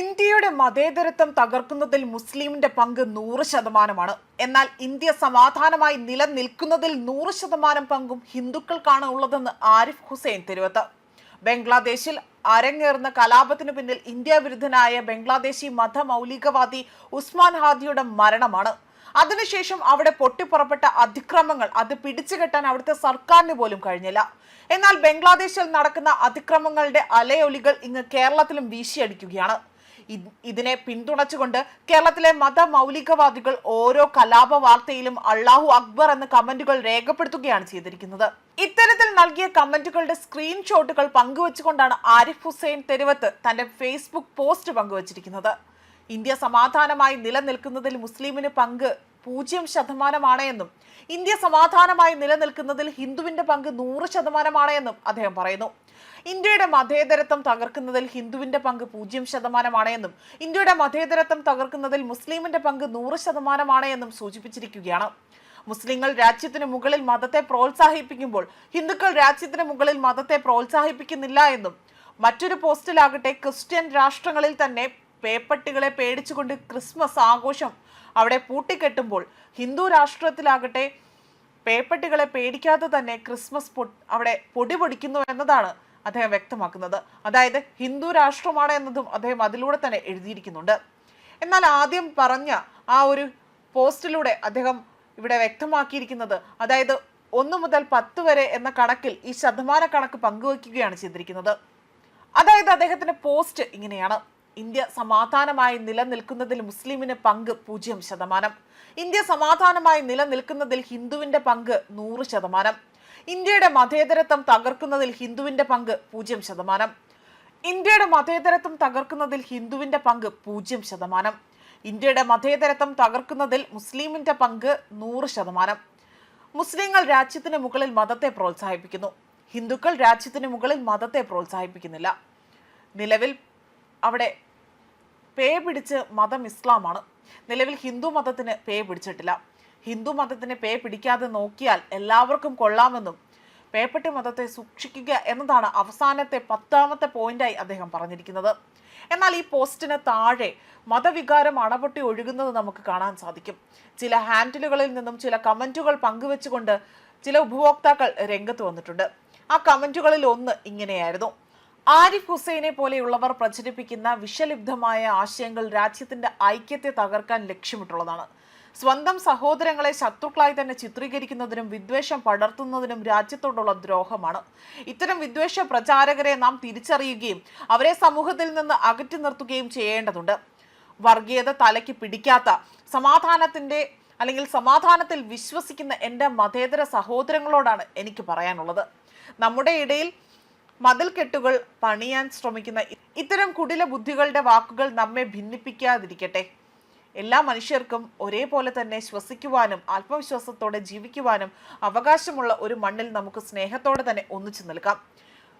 ഇന്ത്യയുടെ മതേതരത്വം തകർക്കുന്നതിൽ മുസ്ലിമിന്റെ പങ്ക് നൂറ് ശതമാനമാണ്. എന്നാൽ ഇന്ത്യ സമാധാനമായി നിലനിൽക്കുന്നതിൽ നൂറ് ശതമാനം പങ്കും ഹിന്ദുക്കൾക്കാണ് ഉള്ളതെന്ന് ആരിഫ് ഹുസൈൻ തിരുവത്ത്. ബംഗ്ലാദേശിൽ അരങ്ങേറുന്ന കലാപത്തിനു പിന്നിൽ ഇന്ത്യ വിരുദ്ധനായ ബംഗ്ലാദേശി മതമൗലികവാദി ഉസ്മാൻ ഹാദിയുടെ മരണമാണ്. അതിനുശേഷം അവിടെ പൊട്ടിപ്പുറപ്പെട്ട അതിക്രമങ്ങൾ അത് പിടിച്ചുകെട്ടാൻ അവിടുത്തെ സർക്കാരിന് പോലും കഴിഞ്ഞില്ല. എന്നാൽ ബംഗ്ലാദേശിൽ നടക്കുന്ന അതിക്രമങ്ങളുടെ അലയൊലികൾ ഇങ്ങ് കേരളത്തിലും വീശിയടിക്കുകയാണ്. ഇതിനെ പിന്തുണച്ചുകൊണ്ട് കേരളത്തിലെ മത മൗലികവാദികൾ ഓരോ കലാപ വാർത്തയിലും അള്ളാഹു അക്ബർ എന്ന കമന്റുകൾ രേഖപ്പെടുത്തുകയാണ് ചെയ്തിരിക്കുന്നത്. ഇത്തരത്തിൽ നൽകിയ കമന്റുകളുടെ സ്ക്രീൻഷോട്ടുകൾ പങ്കുവച്ചുകൊണ്ടാണ് ആരിഫ് ഹുസൈൻ തെരുവത്ത് തന്റെ ഫേസ്ബുക്ക് പോസ്റ്റ് പങ്കുവച്ചിരിക്കുന്നത്. ഇന്ത്യ സമാധാനമായി നിലനിൽക്കുന്നതിൽ മുസ്ലിമിന് പങ്ക് പൂജ്യം ശതമാനമാണ് എന്നും ഇന്ത്യ സമാധാനമായി നിലനിൽക്കുന്നതിൽ ഹിന്ദുവിന്റെ പങ്ക് നൂറ് ശതമാനമാണ് എന്നും അദ്ദേഹം പറയുന്നു. ഇന്ത്യയുടെ മതേതരത്വം തകർക്കുന്നതിൽ ഹിന്ദുവിന്റെ പങ്ക് പൂജ്യം ശതമാനമാണ് എന്നും ഇന്ത്യയുടെ മതേതരത്വം തകർക്കുന്നതിൽ മുസ്ലിമിന്റെ പങ്ക് നൂറ് ശതമാനമാണ് എന്നും സൂചിപ്പിച്ചിരിക്കുകയാണ്. മുസ്ലിങ്ങൾ രാജ്യത്തിന് മുകളിൽ മതത്തെ പ്രോത്സാഹിപ്പിക്കുമ്പോൾ ഹിന്ദുക്കൾ രാജ്യത്തിന് മുകളിൽ മതത്തെ പ്രോത്സാഹിപ്പിക്കുന്നില്ല എന്നും മറ്റൊരു പോസ്റ്റിലാകട്ടെ ക്രിസ്ത്യൻ രാഷ്ട്രങ്ങളിൽ തന്നെ പേപ്പട്ടികളെ പേടിച്ചുകൊണ്ട് ക്രിസ്മസ് ആഘോഷം അവിടെ പൂട്ടിക്കെട്ടുമ്പോൾ ഹിന്ദു രാഷ്ട്രത്തിലാകട്ടെ പേപ്പട്ടികളെ പേടിക്കാതെ തന്നെ ക്രിസ്മസ് അവിടെ പൊടി പൊടിക്കുന്നു എന്നതാണ് അദ്ദേഹം വ്യക്തമാക്കുന്നത്. അതായത് ഹിന്ദു രാഷ്ട്രമാണ് എന്നതും അദ്ദേഹം അതിലൂടെ തന്നെ എഴുതിയിരിക്കുന്നുണ്ട്. എന്നാൽ ആദ്യം പറഞ്ഞ ആ ഒരു പോസ്റ്റിലൂടെ അദ്ദേഹം ഇവിടെ വ്യക്തമാക്കിയിരിക്കുന്നത് അതായത് ഒന്ന് മുതൽ പത്ത് വരെ എന്ന കണക്കിൽ ഈ ശതമാന കണക്ക് പങ്കുവയ്ക്കുകയാണ് ചെയ്തിരിക്കുന്നത്. അതായത് അദ്ദേഹത്തിന്റെ പോസ്റ്റ് ഇങ്ങനെയാണ്. ഇന്ത്യ സമാധാനമായി നിലനിൽക്കുന്നതിൽ മുസ്ലിമിന് പങ്ക് പൂജ്യം ശതമാനം. ഇന്ത്യ സമാധാനമായി നിലനിൽക്കുന്നതിൽ ഹിന്ദുവിന്റെ പങ്ക് നൂറ് ശതമാനം. ഇന്ത്യയുടെ മതേതരത്വം തകർക്കുന്നതിൽ ഹിന്ദുവിന്റെ പങ്ക് പൂജ്യം ശതമാനം. ഇന്ത്യയുടെ മതേതരത്വം തകർക്കുന്നതിൽ ഹിന്ദുവിന്റെ പങ്ക് പൂജ്യം ശതമാനം. ഇന്ത്യയുടെ മതേതരത്വം തകർക്കുന്നതിൽ മുസ്ലിമിന്റെ പങ്ക് നൂറ് ശതമാനം. മുസ്ലിങ്ങൾ രാജ്യത്തിന് മുകളിൽ മതത്തെ പ്രോത്സാഹിപ്പിക്കുന്നു. ഹിന്ദുക്കൾ രാജ്യത്തിന് മുകളിൽ മതത്തെ പ്രോത്സാഹിപ്പിക്കുന്നില്ല. നിലവിൽ അവിടെ പേ പിടിച്ച് മതം ഇസ്ലാമാണ്. നിലവിൽ ഹിന്ദു മതത്തിന് പേ പിടിച്ചിട്ടില്ല. ഹിന്ദു മതത്തിന് പേ പിടിക്കാതെ നോക്കിയാൽ എല്ലാവർക്കും കൊള്ളാമെന്നും പേപ്പെട്ടി മതത്തെ സൂക്ഷിക്കുക എന്നതാണ് അവസാനത്തെ പത്താമത്തെ പോയിന്റായി അദ്ദേഹം പറഞ്ഞിരിക്കുന്നത്. എന്നാൽ ഈ പോസ്റ്റിന് താഴെ മതവികാരം അണപൊട്ടി ഒഴുകുന്നത് നമുക്ക് കാണാൻ സാധിക്കും. ചില ഹാൻഡിലുകളിൽ നിന്നും ചില കമന്റുകൾ പങ്കുവെച്ചുകൊണ്ട് ചില ഉപഭോക്താക്കൾ രംഗത്ത് വന്നിട്ടുണ്ട്. ആ കമന്റുകളിൽ ഒന്ന് ഇങ്ങനെയായിരുന്നു. ആരിഫ് ഹുസൈനെ പോലെയുള്ളവർ പ്രചരിപ്പിക്കുന്ന വിഷലിബ്ധമായ ആശയങ്ങൾ രാജ്യത്തിന്റെ ഐക്യത്തെ തകർക്കാൻ ലക്ഷ്യമിട്ടുള്ളതാണ്. സ്വന്തം സഹോദരങ്ങളെ ശത്രുക്കളായി തന്നെ ചിത്രീകരിക്കുന്നതിനും വിദ്വേഷം പടർത്തുന്നതിനും രാജ്യത്തോടുള്ള ദ്രോഹമാണ്. ഇത്തരം വിദ്വേഷ പ്രചാരകരെ നാം തിരിച്ചറിയുകയും അവരെ സമൂഹത്തിൽ നിന്ന് അകറ്റി നിർത്തുകയും ചെയ്യേണ്ടതുണ്ട്. വർഗീയത തലയ്ക്ക് പിടിക്കാത്ത സമാധാനത്തിന്റെ അല്ലെങ്കിൽ സമാധാനത്തിൽ വിശ്വസിക്കുന്ന എന്റെ മതേതര സഹോദരങ്ങളോടാണ് എനിക്ക് പറയാനുള്ളത്. നമ്മുടെ ഇടയിൽ മതിൽക്കെട്ടുകൾ പണിയാൻ ശ്രമിക്കുന്ന ഇത്തരം കുടില ബുദ്ധികളുടെ വാക്കുകൾ നമ്മെ ഭിന്നിപ്പിക്കാതിരിക്കട്ടെ. എല്ലാ മനുഷ്യർക്കും ഒരേപോലെ തന്നെ ശ്വസിക്കുവാനും ആത്മവിശ്വാസത്തോടെ ജീവിക്കുവാനും അവകാശമുള്ള ഒരു മണ്ണിൽ നമുക്ക് സ്നേഹത്തോടെ തന്നെ ഒന്നിച്ചു നിൽക്കാം.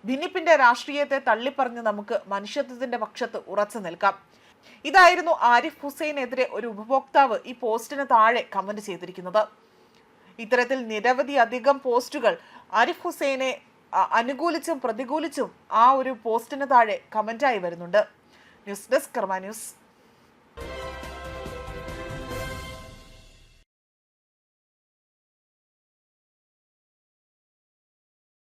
ഭിന്നിപ്പിന്റെ രാഷ്ട്രീയത്തെ തള്ളിപ്പറഞ്ഞ് നമുക്ക് മനുഷ്യത്വത്തിന്റെ പക്ഷത്ത് ഉറച്ചു നിൽക്കാം. ഇതായിരുന്നു ആരിഫ് ഹുസൈനെതിരെ ഒരു ഉപഭോക്താവ് ഈ പോസ്റ്റിന് താഴെ കമന്റ് ചെയ്തിരിക്കുന്നത്. ഇത്തരത്തിൽ നിരവധി അധികം പോസ്റ്റുകൾ ആരിഫ് ഹുസൈനെ അനുകൂലിച്ചും പ്രതികൂലിച്ചും ആ ഒരു പോസ്റ്റിന് താഴെ കമന്റായി വരുന്നുണ്ട്. News desk Karma news.